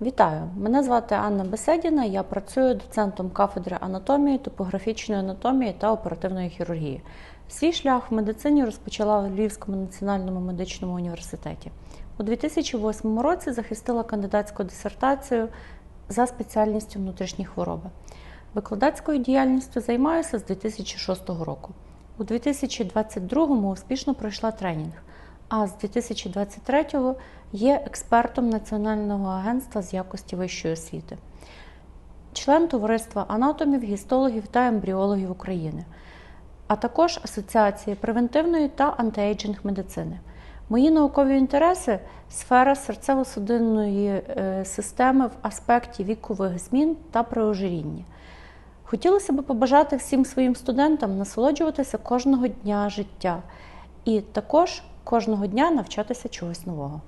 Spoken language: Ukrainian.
Вітаю! Мене звати Анна Беседіна. Я працюю доцентом кафедри анатомії, топографічної анатомії та оперативної хірургії. Свій шлях в медицині розпочала в Львівському національному медичному університеті. У 2008 році захистила кандидатську дисертацію за спеціальністю внутрішні хвороби. Викладацькою діяльністю займаюся з 2006 року. У 2022 успішно пройшла тренінг, а з 2023-го є експертом Національного агентства з якості вищої освіти, член товариства анатомів, гістологів та ембріологів України, а також Асоціації превентивної та антиейджинг медицини. Мої наукові інтереси сфера серцево-судинної е, системи в аспекті вікових змін та при ожирінні. Хотілося б побажати всім своїм студентам насолоджуватися кожного дня життя і також кожного дня навчатися чогось нового.